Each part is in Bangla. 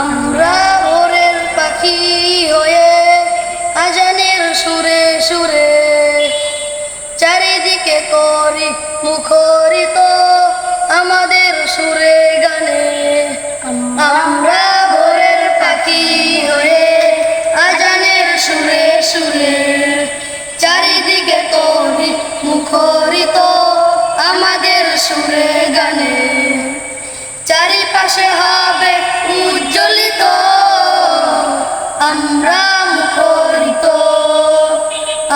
আমরা ভোরের পাখি হয়ে আজানের সুরে সুরে চারিদিকে করি মুখরিত আমাদের সুরে গানে। আমরা ভোরের পাখি হয়ে আজানের সুরে সুরে চারিদিকে করি মুখরিত আমাদের সুরে গানে। চারিপাশে হবে উজ্জ্বলিত, আমরা মুখরিত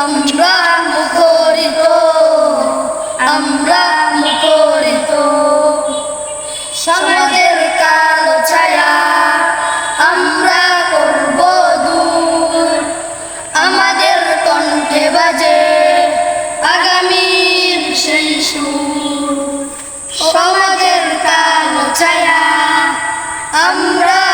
আমরা মুখরিত আমরা মুখরিত। সমাজের কালো ছায়া, আমরা করব দূর। আমাদের কণ্ঠে বাজে আগামীর সেই সুর। সমাজের কালো ছায়া আমরা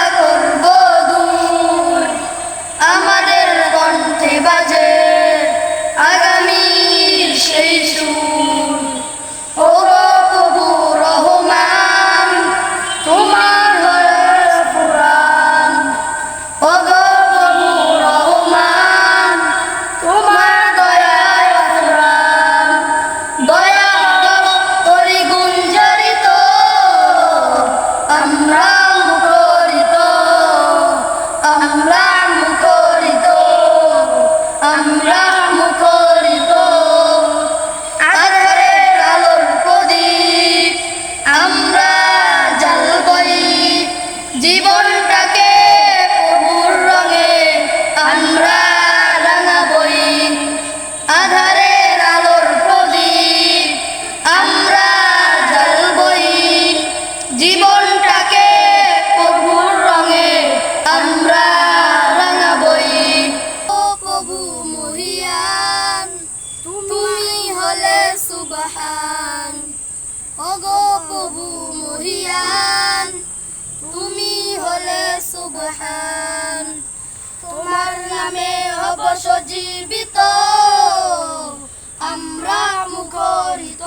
হলে সুবহান। ওগো প্রভু মহিয়ান, তুমি হলে সুবহান। তোমার নামে হব সজীবিত আমরা মুখরিত।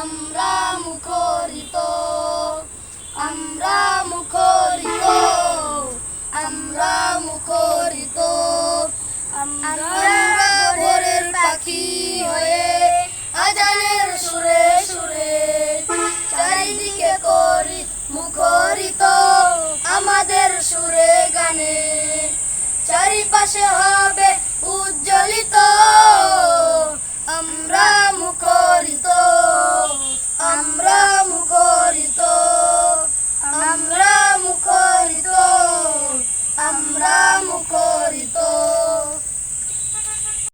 আমরা আজানের সুরে সুরে চারিদিকে করি মুখরিত আমাদের সুরে গানে। চারিপাশে হবে উজ্জ্বলিত আমরা মুখ